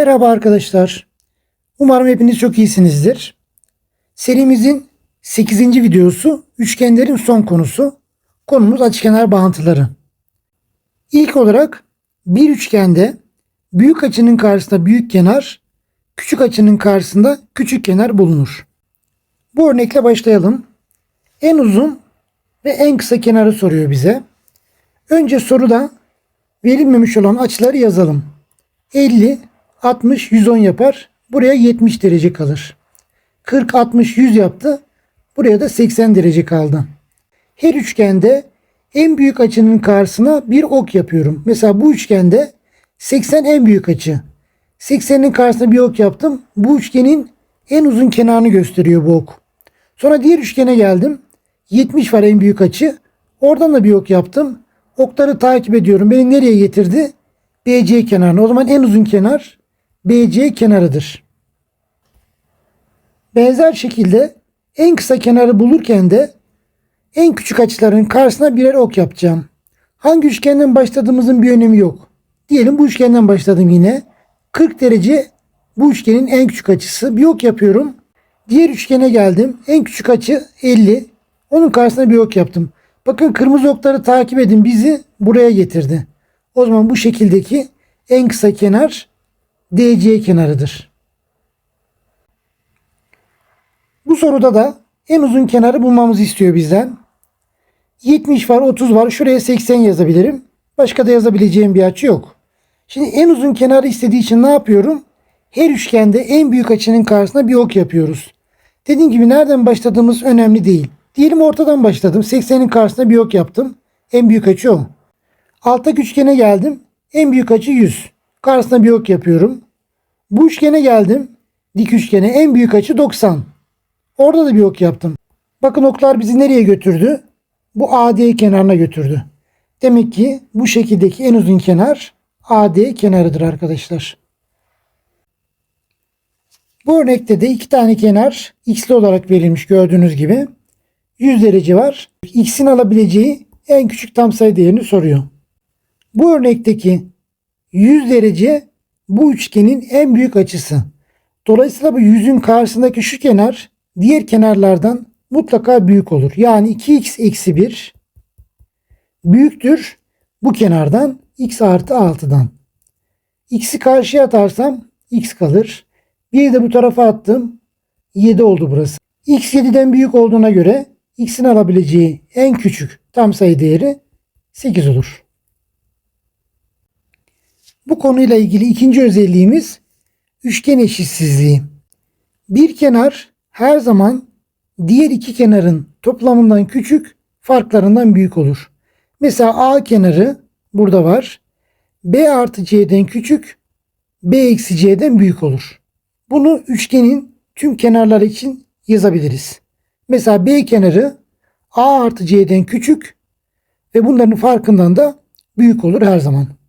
Merhaba arkadaşlar. Umarım hepiniz çok iyisinizdir. Serimizin 8. videosu üçgenlerin son konusu. Konumuz açıkenar bağıntıları. İlk olarak bir üçgende büyük açının karşısında büyük kenar, küçük açının karşısında küçük kenar bulunur. Bu örnekle başlayalım. En uzun ve en kısa kenarı soruyor bize. Önce soruda verilmemiş olan açıları yazalım. 50, 60, 110 yapar. Buraya 70 derece kalır. 40, 60, 100 yaptı. Buraya da 80 derece kaldı. Her üçgende en büyük açının karşısına bir ok yapıyorum. Mesela bu üçgende 80 en büyük açı. 80'in karşısına bir ok yaptım. Bu üçgenin en uzun kenarını gösteriyor bu ok. Sonra diğer üçgene geldim. 70 var en büyük açı. Oradan da bir ok yaptım. Okları takip ediyorum. Beni nereye getirdi? BC kenarına. O zaman en uzun kenar BC kenarıdır. Benzer şekilde en kısa kenarı bulurken de en küçük açıların karşısına birer ok yapacağım. Hangi üçgenden başladığımızın bir önemi yok. Diyelim bu üçgenden başladım yine. 40 derece bu üçgenin en küçük açısı. Bir ok yapıyorum. Diğer üçgene geldim. En küçük açı 50. Onun karşısına bir ok yaptım. Bakın kırmızı okları takip edin bizi buraya getirdi. O zaman bu şekildeki en kısa kenar DC kenarıdır. Bu soruda da en uzun kenarı bulmamızı istiyor bizden. 70 var, 30 var. Şuraya 80 yazabilirim. Başka da yazabileceğim bir açı yok. Şimdi en uzun kenarı istediği için ne yapıyorum? Her üçgende en büyük açının karşısına bir ok yapıyoruz. Dediğim gibi nereden başladığımız önemli değil. Diyelim ortadan başladım. 80'in karşısına bir ok yaptım. En büyük açı o. Alttaki üçgene geldim. En büyük açı 100. Karşısına bir ok yapıyorum. Bu üçgene geldim. Dik üçgene en büyük açı 90. Orada da bir ok yaptım. Bakın oklar bizi nereye götürdü? Bu AD kenarına götürdü. Demek ki bu şekildeki en uzun kenar AD kenarıdır arkadaşlar. Bu örnekte de iki tane kenar x'li olarak verilmiş gördüğünüz gibi. 100 derece var. X'in alabileceği en küçük tam sayı değerini soruyor. Bu örnekteki 100 derece bu üçgenin en büyük açısı. Dolayısıyla bu yüzün karşısındaki şu kenar diğer kenarlardan mutlaka büyük olur. Yani 2x eksi 1 büyüktür bu kenardan x artı 6'dan. X'i karşıya atarsam x kalır. Bir de bu tarafa attım. 7 oldu burası. X 7'den büyük olduğuna göre x'in alabileceği en küçük tam sayı değeri 8 olur. Bu konuyla ilgili ikinci özelliğimiz üçgen eşitsizliği. Bir kenar her zaman diğer iki kenarın toplamından küçük, farklarından büyük olur. Mesela A kenarı burada var. B artı C'den küçük, B eksi C'den büyük olur. Bunu üçgenin tüm kenarları için yazabiliriz. Mesela B kenarı A artı C'den küçük ve bunların farkından da büyük olur her zaman.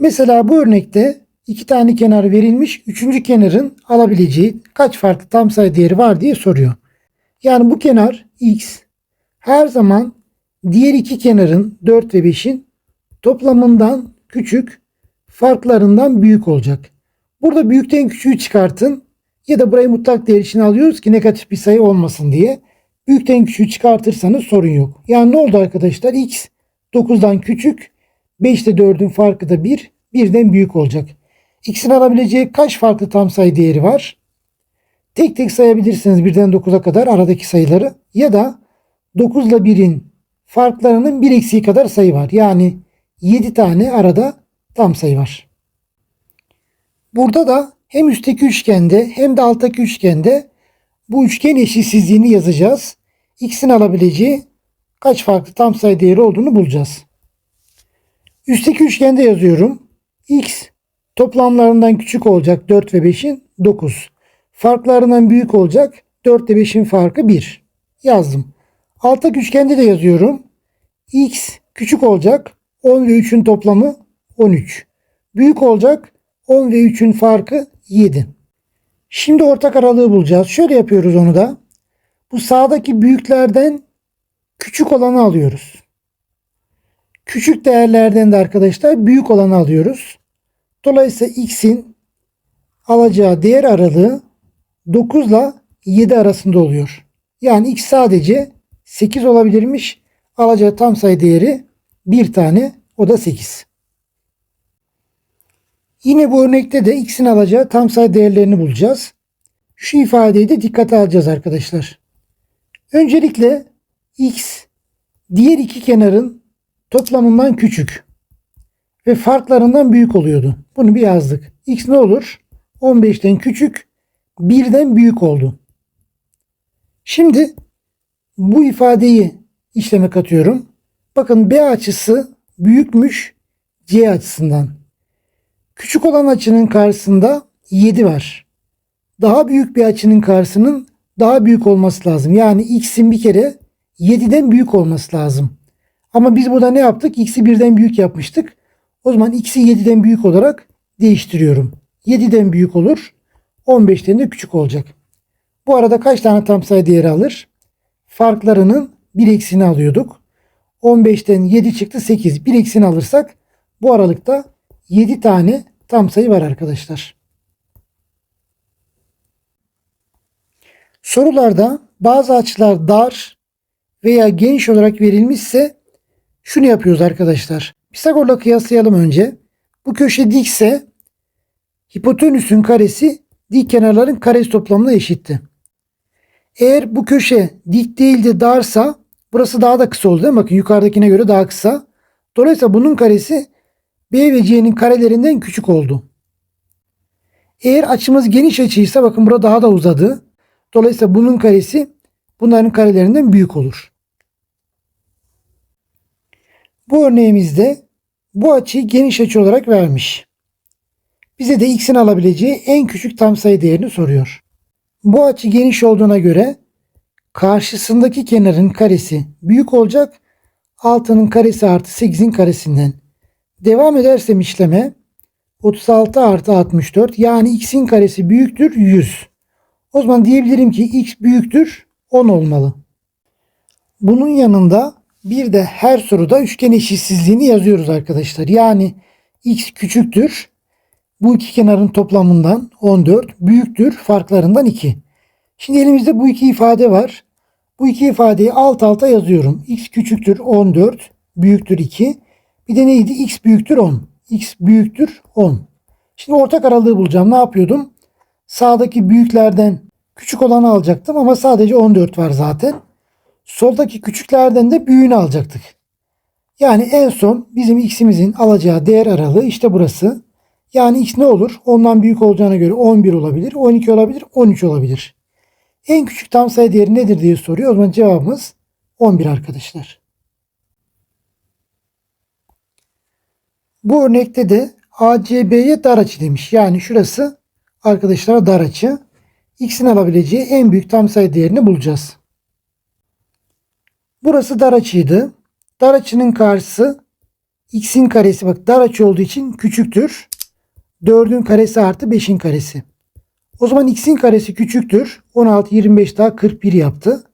Mesela bu örnekte iki tane kenar verilmiş. Üçüncü kenarın alabileceği kaç farklı tam sayı değeri var diye soruyor. Yani bu kenar x her zaman diğer iki kenarın 4 ve 5'in toplamından küçük farklarından büyük olacak. Burada büyükten küçüğü çıkartın ya da burayı mutlak değer için alıyoruz ki negatif bir sayı olmasın diye. Büyükten küçüğü çıkartırsanız sorun yok. Yani ne oldu arkadaşlar? x 9'dan küçük 5 ile 4'ün farkı da 1. Birden büyük olacak. X'in alabileceği kaç farklı tam sayı değeri var? Tek tek sayabilirsiniz birden 9'a kadar aradaki sayıları. Ya da 9 ile 1'in farklarının 1 eksiği kadar sayı var. Yani 7 tane arada tam sayı var. Burada da hem üstteki üçgende hem de alttaki üçgende bu üçgen eşitsizliğini yazacağız. X'in alabileceği kaç farklı tam sayı değeri olduğunu bulacağız. Üstteki üçgende yazıyorum. X toplamlarından küçük olacak 4 ve 5'in 9. Farklarından büyük olacak 4 ile 5'in farkı 1. Yazdım. Alttaki üçgende de yazıyorum. X küçük olacak 10 ve 3'ün toplamı 13. Büyük olacak 10 ve 3'ün farkı 7. Şimdi ortak aralığı bulacağız. Şöyle yapıyoruz onu da. Bu sağdaki büyüklerden küçük olanı alıyoruz. Küçük değerlerden de arkadaşlar büyük olanı alıyoruz. Dolayısıyla x'in alacağı değer aralığı 9 ile 7 arasında oluyor. Yani x sadece 8 olabilirmiş. Alacağı tam sayı değeri bir tane o da 8. Yine bu örnekte de x'in alacağı tam sayı değerlerini bulacağız. Şu ifadeyi de dikkate alacağız arkadaşlar. Öncelikle x diğer iki kenarın toplamından küçük ve farklarından büyük oluyordu. Bunu bir yazdık. x ne olur? 15'ten küçük, 1'den büyük oldu. Şimdi bu ifadeyi işleme katıyorum. Bakın B açısı büyükmüş C açısından. Küçük olan açının karşısında 7 var. Daha büyük bir açının karşısının daha büyük olması lazım. Yani x'in bir kere 7'den büyük olması lazım. Ama biz burada ne yaptık? X'i birden büyük yapmıştık. O zaman x'i 7'den büyük olarak değiştiriyorum. 7'den büyük olur. 15'ten de küçük olacak. Bu arada kaç tane tam sayı değeri alır? Farklarının bir eksini alıyorduk. 15'ten 7 çıktı 8. Bir eksini alırsak bu aralıkta 7 tane tam sayı var arkadaşlar. Sorularda bazı açılar dar veya geniş olarak verilmişse şunu yapıyoruz arkadaşlar. Pisagor'la kıyaslayalım önce. Bu köşe dikse hipotenüsün karesi dik kenarların karesi toplamına eşitti. Eğer bu köşe dik değil de darsa burası daha da kısa oldu değil mi? Bakın yukarıdakine göre daha kısa. Dolayısıyla bunun karesi B ve C'nin karelerinden küçük oldu. Eğer açımız geniş açıysa bakın burada daha da uzadı. Dolayısıyla bunun karesi bunların karelerinden büyük olur. Bu örneğimizde bu açıyı geniş açı olarak vermiş. Bize de x'in alabileceği en küçük tam sayı değerini soruyor. Bu açı geniş olduğuna göre karşısındaki kenarın karesi büyük olacak. Altının karesi artı 8'in karesinden. Devam edersem işleme 36 artı 64 yani x'in karesi büyüktür 100. O zaman diyebilirim ki x büyüktür 10 olmalı. Bunun yanında bir de her soruda üçgen eşitsizliğini yazıyoruz arkadaşlar. Yani x küçüktür. Bu iki kenarın toplamından 14 büyüktür farklarından 2. Şimdi elimizde bu iki ifade var. Bu iki ifadeyi alt alta yazıyorum. x küçüktür 14 büyüktür 2. Bir de neydi? x büyüktür 10. x büyüktür 10. Şimdi ortak aralığı bulacağım. Ne yapıyordum? Sağdaki büyüklerden küçük olanı alacaktım ama sadece 14 var zaten. Soldaki küçüklerden de büyüğünü alacaktık. Yani en son bizim x'imizin alacağı değer aralığı işte burası. Yani x ne olur? Ondan büyük olacağına göre 11 olabilir, 12 olabilir, 13 olabilir. En küçük tam sayı değeri nedir diye soruyor. O zaman cevabımız 11 arkadaşlar. Bu örnekte de ACB'ye dar açı demiş. Yani şurası arkadaşlar dar açı. X'in alabileceği en büyük tam sayı değerini bulacağız. Burası dar açıydı. Dar açının karşısı x'in karesi bak dar açı olduğu için küçüktür. 4'ün karesi artı 5'in karesi. O zaman x'in karesi küçüktür. 16, 25 daha 41 yaptı.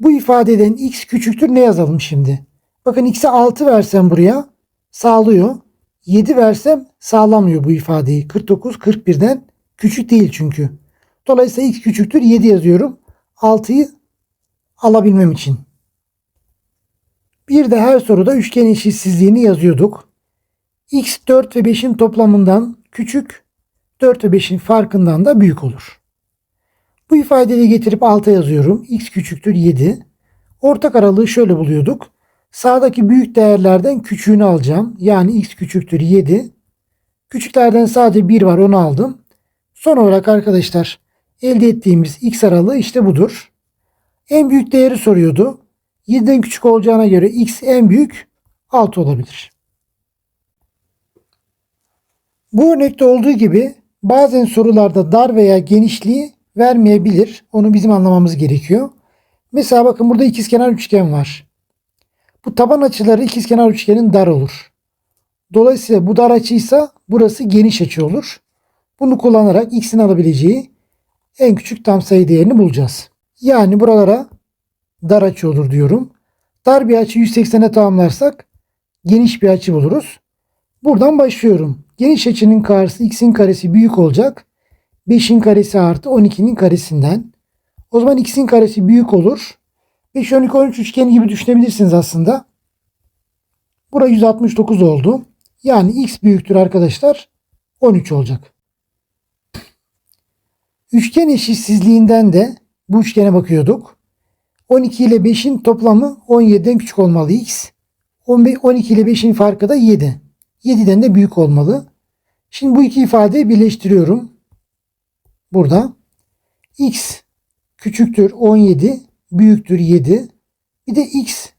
Bu ifadeden x küçüktür ne yazalım şimdi? Bakın x'e 6 versem buraya sağlıyor. 7 versem sağlamıyor bu ifadeyi. 49, 41'den küçük değil çünkü. Dolayısıyla x küçüktür 7 yazıyorum. 6'yı alabilmem için. Bir de her soruda üçgen eşitsizliğini yazıyorduk. x 4 ve 5'in toplamından küçük, 4 ve 5'in farkından da büyük olur. Bu ifadeyi getirip alta yazıyorum. x küçüktür 7. Ortak aralığı şöyle buluyorduk. Sağdaki büyük değerlerden küçüğünü alacağım. Yani x küçüktür 7. Küçüklerden sadece 1 var onu aldım. Son olarak arkadaşlar elde ettiğimiz x aralığı işte budur. En büyük değeri soruyordu. 7'den küçük olacağına göre x en büyük 6 olabilir. Bu örnekte olduğu gibi bazen sorularda dar veya genişliği vermeyebilir. Onu bizim anlamamız gerekiyor. Mesela bakın burada ikizkenar üçgen var. Bu taban açıları ikizkenar üçgenin dar olur. Dolayısıyla bu dar açıysa burası geniş açı olur. Bunu kullanarak x'in alabileceği en küçük tam sayı değerini bulacağız. Yani buralara dar açı olur diyorum. Dar bir açı 180'e tamamlarsak geniş bir açı buluruz. Buradan başlıyorum. Geniş açının karşısı x'in karesi büyük olacak. 5'in karesi artı 12'nin karesinden. O zaman x'in karesi büyük olur. 5, 12, 13 üçgeni gibi düşünebilirsiniz aslında. Bura 169 oldu. Yani x büyüktür arkadaşlar. 13 olacak. Üçgen eşitsizliğinden de bu üçgene bakıyorduk. 12 ile 5'in toplamı 17'den küçük olmalı x. 12 ile 5'in farkı da 7. 7'den de büyük olmalı. Şimdi bu iki ifadeyi birleştiriyorum. Burada x küçüktür 17 büyüktür 7. Bir de x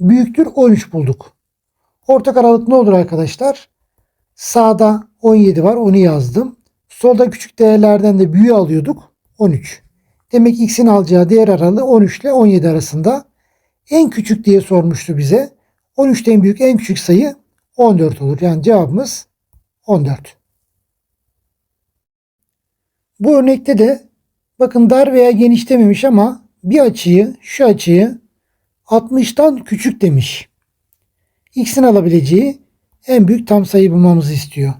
büyüktür 13 bulduk. Ortak aralık ne olur arkadaşlar? Sağda 17 var onu yazdım. Solda küçük değerlerden de büyüğü alıyorduk 13. Demek x'in alacağı değer aralığı 13 ile 17 arasında. En küçük diye sormuştu bize. 13'ten büyük en küçük sayı 14 olur. Yani cevabımız 14. Bu örnekte de bakın dar veya geniş dememiş ama bir açıyı şu açıyı 60'tan küçük demiş. X'in alabileceği en büyük tam sayı bulmamızı istiyor.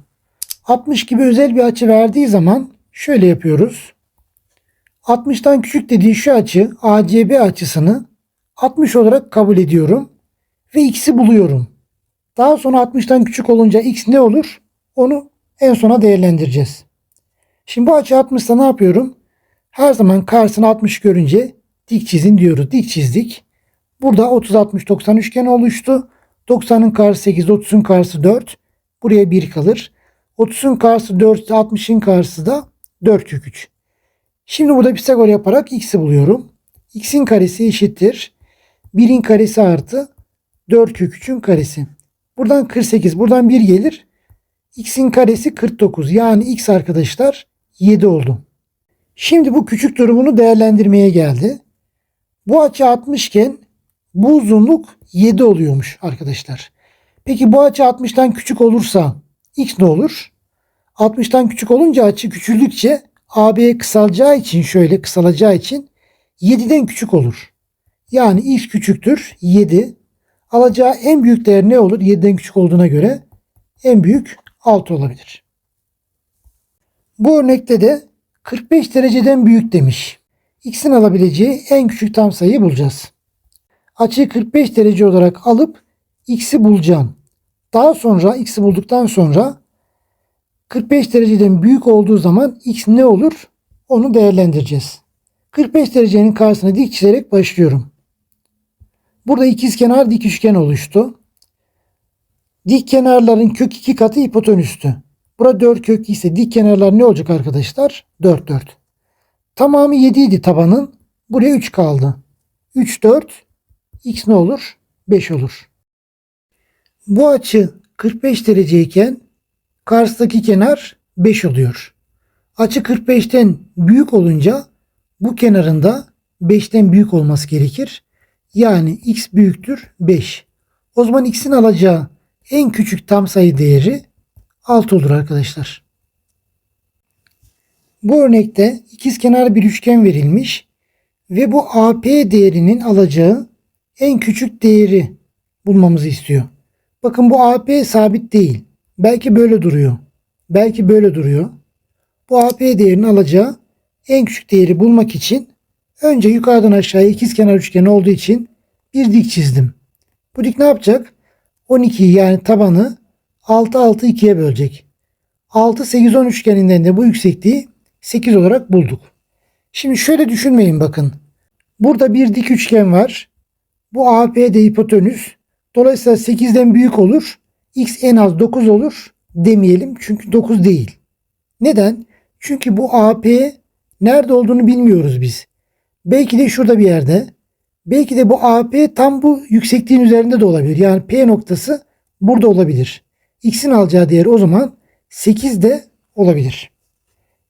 60 gibi özel bir açı verdiği zaman şöyle yapıyoruz. 60'tan küçük dediği şu açı ACB açısını 60 olarak kabul ediyorum ve x'i buluyorum. Daha sonra 60'tan küçük olunca x ne olur? Onu en sona değerlendireceğiz. Şimdi bu açı 60'ta ne yapıyorum? Her zaman karşısına 60 görünce dik çizin diyoruz. Dik çizdik. Burada 30 60 90 üçgen oluştu. 90'ın karşısı 8, 30'un karşısı 4. Buraya 1 kalır. 30'un karşısı 4, 60'ın karşısı da 4 kök 3. Şimdi burada Pisagor yaparak x'i buluyorum. x'in karesi eşittir. 1'in karesi artı 4 kök 3'ün karesi. Buradan 48. Buradan 1 gelir. x'in karesi 49. Yani x arkadaşlar 7 oldu. Şimdi bu küçük durumunu değerlendirmeye geldi. Bu açı 60 iken bu uzunluk 7 oluyormuş arkadaşlar. Peki bu açı 60'tan küçük olursa x ne olur? 60'tan küçük olunca açı küçüldükçe AB kısalacağı için şöyle kısalacağı için 7'den küçük olur. Yani x küçüktür 7. Alacağı en büyük değer ne olur? 7'den küçük olduğuna göre en büyük 6 olabilir. Bu örnekte de 45 dereceden büyük demiş. X'in alabileceği en küçük tam sayıyı bulacağız. Açıyı 45 derece olarak alıp x'i bulacağım. Daha sonra x'i bulduktan sonra 45 dereceden büyük olduğu zaman x ne olur? Onu değerlendireceğiz. 45 derecenin karşısına dik çizerek başlıyorum. Burada ikizkenar dik üçgen oluştu. Dik kenarların kök 2 katı hipotenüstü. Burada 4 kök ise dik kenarlar ne olacak arkadaşlar? 4 4. Tamamı 7 idi tabanın. Buraya 3 kaldı. 3 4 x ne olur? 5 olur. Bu açı 45 dereceyken karşıdaki kenar 5 oluyor. Açı 45'ten büyük olunca bu kenarında 5'ten büyük olması gerekir. Yani x büyüktür 5. O zaman x'in alacağı en küçük tam sayı değeri 6 olur arkadaşlar. Bu örnekte ikizkenar bir üçgen verilmiş ve bu AP değerinin alacağı en küçük değeri bulmamızı istiyor. Bakın bu AP sabit değil. Belki böyle duruyor. Belki böyle duruyor. Bu AP değerini alacağı en küçük değeri bulmak için önce yukarıdan aşağıya ikizkenar üçgen olduğu için bir dik çizdim. Bu dik ne yapacak? 12'yi yani tabanı 6 6 2'ye bölecek. 6 8 10 üçgeninden de bu yüksekliği 8 olarak bulduk. Şimdi şöyle düşünmeyin bakın. Burada bir dik üçgen var. Bu APD hipotenüs. Dolayısıyla 8'den büyük olur. X en az 9 olur demeyelim. Çünkü 9 değil. Neden? Çünkü bu AP nerede olduğunu bilmiyoruz biz. Belki de şurada bir yerde. Belki de bu AP tam bu yüksekliğin üzerinde de olabilir. Yani P noktası burada olabilir. X'in alacağı değer o zaman 8 de olabilir.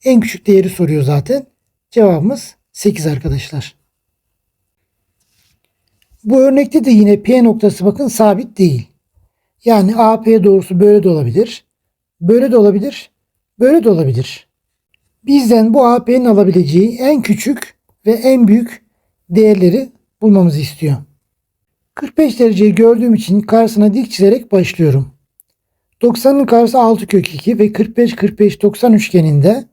En küçük değeri soruyor zaten. Cevabımız 8 arkadaşlar. Bu örnekte de yine P noktası bakın sabit değil. Yani AP doğrusu böyle de olabilir. Böyle de olabilir. Böyle de olabilir. Bizden bu AP'nin alabileceği en küçük ve en büyük değerleri bulmamızı istiyor. 45 dereceyi gördüğüm için karşısına dik çizerek başlıyorum. 90'ın karşısı 6 kök 2 ve 45 45 90 üçgeninde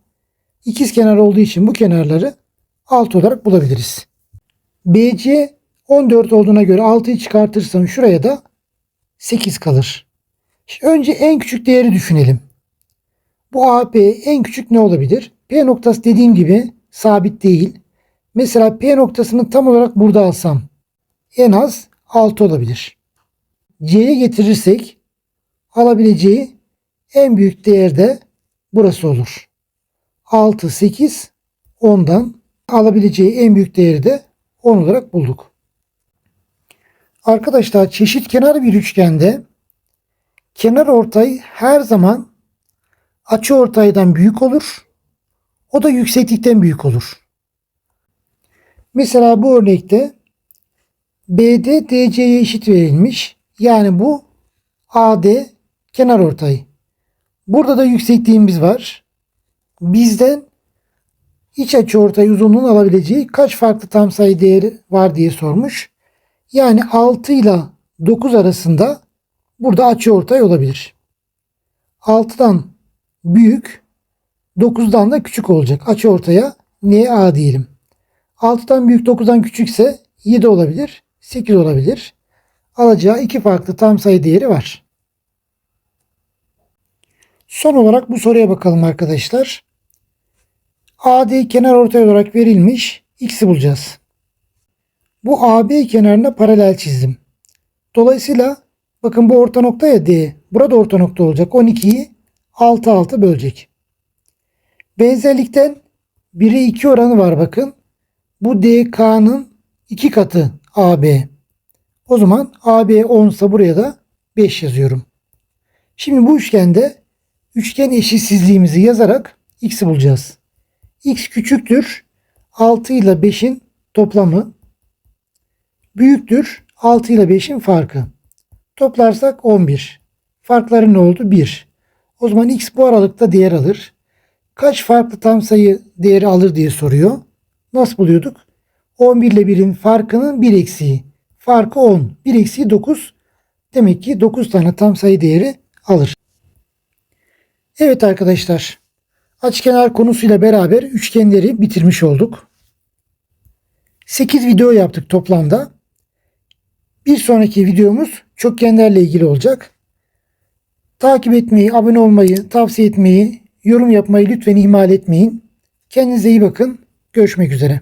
ikiz kenar olduğu için bu kenarları 6 olarak bulabiliriz. BC 14 olduğuna göre 6'yı çıkartırsam şuraya da 8 kalır. Önce en küçük değeri düşünelim. Bu AP en küçük ne olabilir? P noktası dediğim gibi sabit değil. Mesela P noktasını tam olarak burada alsam en az 6 olabilir. C'ye getirirsek alabileceği en büyük değer de burası olur. 6, 8, 10'dan alabileceği en büyük değeri de 10 olarak bulduk. Arkadaşlar çeşit kenar bir üçgende kenar ortay her zaman açı ortaydan büyük olur. O da yükseklikten büyük olur. Mesela bu örnekte BD DC'ye eşit verilmiş. Yani bu AD kenar ortay. Burada da yüksekliğimiz var. Bizden iç açı ortay uzunluğun alabileceği kaç farklı tam sayı değeri var diye sormuş. Yani 6 ile 9 arasında burada açı ortay olabilir. 6'dan büyük 9'dan da küçük olacak. Açı ortaya NA diyelim. 6'dan büyük 9'dan küçükse 7 olabilir, 8 olabilir. Alacağı iki farklı tam sayı değeri var. Son olarak bu soruya bakalım arkadaşlar. AD kenar ortay olarak verilmiş. X'i bulacağız. Bu AB kenarına paralel çizdim. Dolayısıyla bakın bu orta nokta ya D. Burada orta nokta olacak. 12'yi 6 6 bölecek. Benzerlikten 1'e 2 oranı var bakın. Bu DK'nın 2 katı AB. O zaman AB 10 ise buraya da 5 yazıyorum. Şimdi bu üçgende üçgen eşitsizliğimizi yazarak x'i bulacağız. x küçüktür 6 ile 5'in toplamı büyüktür 6 ile 5'in farkı. Toplarsak 11. Farkları ne oldu? 1. O zaman x bu aralıkta değer alır. Kaç farklı tam sayı değeri alır diye soruyor. Nasıl buluyorduk? 11 ile 1'in farkının 1 eksiği. Farkı 10. 1 eksiği 9. Demek ki 9 tane tam sayı değeri alır. Evet arkadaşlar. Açkenar konusuyla beraber üçgenleri bitirmiş olduk. 8 video yaptık toplamda. Bir sonraki videomuz çokgenlerle ilgili olacak. Takip etmeyi, abone olmayı, tavsiye etmeyi, yorum yapmayı lütfen ihmal etmeyin. Kendinize iyi bakın. Görüşmek üzere.